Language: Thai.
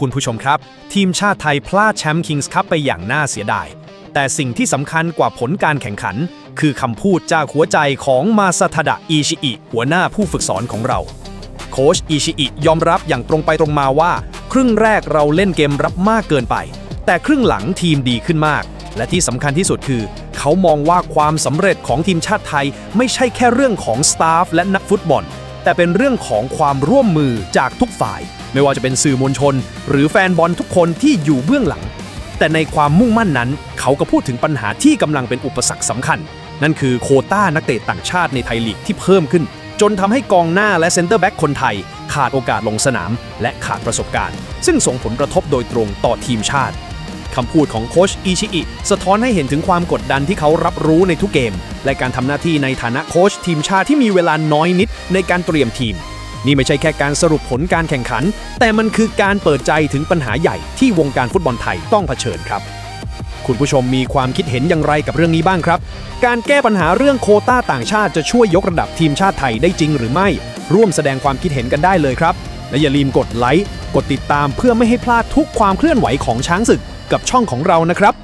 คุณผู้ชมครับ ทีมชาติไทยพลาดแชมป์คิงส์คัพไปอย่างน่าเสียดาย แต่สิ่งที่สำคัญกว่าผลการแข่งขัน คือคำพูดจากหัวใจของมาซาทดะอิชิอิหัวหน้าผู้ฝึกสอนของเรา โค้ชอิชิอิยอมรับอย่างตรงไปตรงมาว่า ครึ่งแรกเราเล่นเกมรับมากเกินไป แต่ครึ่งหลังทีมดีขึ้นมาก และที่สำคัญที่สุดคือ เขามองว่าความสำเร็จของทีมชาติไทยไม่ใช่แค่เรื่องของสตาฟและนักฟุตบอล แต่เป็นเรื่องของความร่วมมือจากทุกฝ่าย ไม่ว่าจะเป็นสื่อมวลชน หรือแฟนบอลทุกคนที่อยู่เบื้องหลัง แต่ในความมุ่งมั่นนั้น เขาก็พูดถึงปัญหาที่กำลังเป็นอุปสรรคสำคัญ นั่นคือโคต้านักเตะต่างชาติในไทยลีกที่เพิ่มขึ้น จนทำให้กองหน้าและเซนเตอร์แบ็กคนไทย ขาดโอกาสลงสนาม และขาดประสบการณ์ ซึ่งส่งผลกระทบโดยตรงต่อทีมชาติ คำพูดของโคชอิชิอิสะท้อนให้เห็นถึงความกดดันที่เขารับรู้ในทุกเกม และการทำหน้าที่ในฐานะโคชทีมชาติที่มีเวลาน้อยนิดในการเตรียมทีม นี่ไม่ใช่แค่การสรุปผลการแข่งขัน แต่มันคือการเปิดใจถึงปัญหาใหญ่ที่วงการฟุตบอลไทยต้องเผชิญครับ คุณผู้ชมมีความคิดเห็นอย่างไรกับเรื่องนี้บ้างครับ การแก้ปัญหาเรื่องโคต้าต่างชาติจะช่วยยกระดับทีมชาติไทยได้จริงหรือไม่ ร่วมแสดงความคิดเห็นกันได้เลยครับและอย่าลืมกดไลค์ กดติดตามเพื่อไม่ให้พลาดทุกความเคลื่อนไหวของช้างศึก กับช่องของเรานะครับ